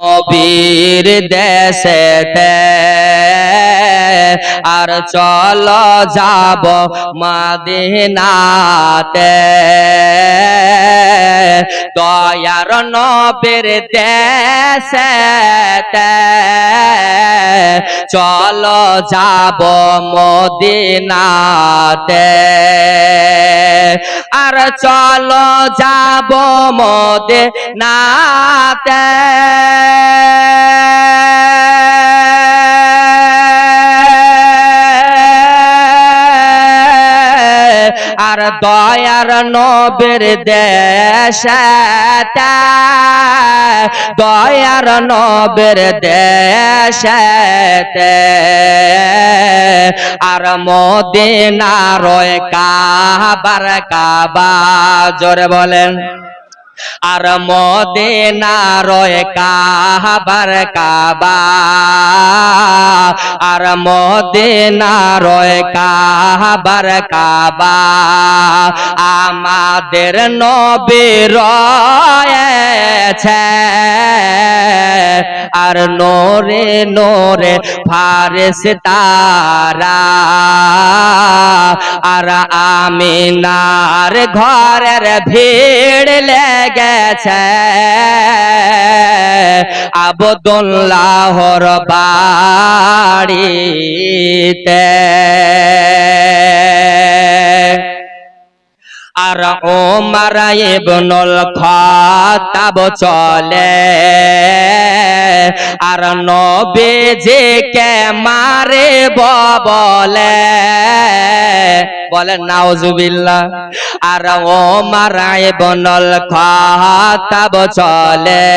নবীর দেশেতে আর চল যাব মাদিনাতে। দয়ার নবীর দেশেতে চল যাব মদিনাতে। আর চল যাব মদে আর দয়ার নবের দেশটা দয়ার নবের দেশতে। আর মদিনার কাবার কাবা, জোরে বলেন। আর মদিনার কাবার কাবা আর মদিনার কাবার কাবা। আমাদের নবী রয়েছে। আর নোরে নোরে ফারেস তারা। আর আমিনার ঘরের ভিড় লেগেছে। আবদুল্লাহর বাড়িতে আর ওমর ইবনুল খাতাব চলে। আর নবীজি কে মারে বলে। বলেন নাউজুবিল্লাহ। আর ওমর ইবনুল খাতাব চলে।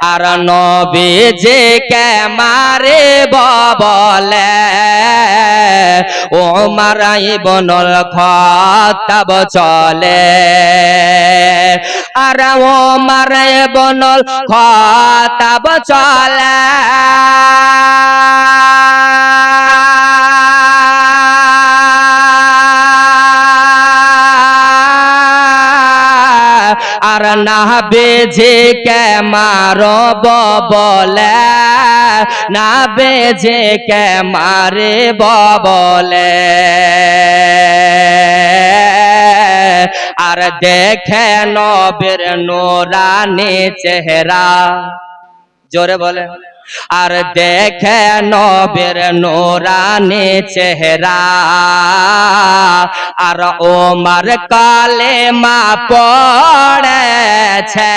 আর নবীজি কে মারে বলে। ওমর ইবনুল খাতাব চলে। আর ওমর ইবনুল খাতাব চলে। আর না বেজে কে মারব বলে? না বেজে কে মারে বলে? আর দেখে নবের নোরানে চেহারা। জোরে বলে। আর দেখে নবের নোরানি চেহারা। আর ওমর কালে মা পড়েছে।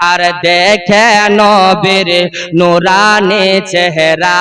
আর দেখে নবের নোরানি চেহারা।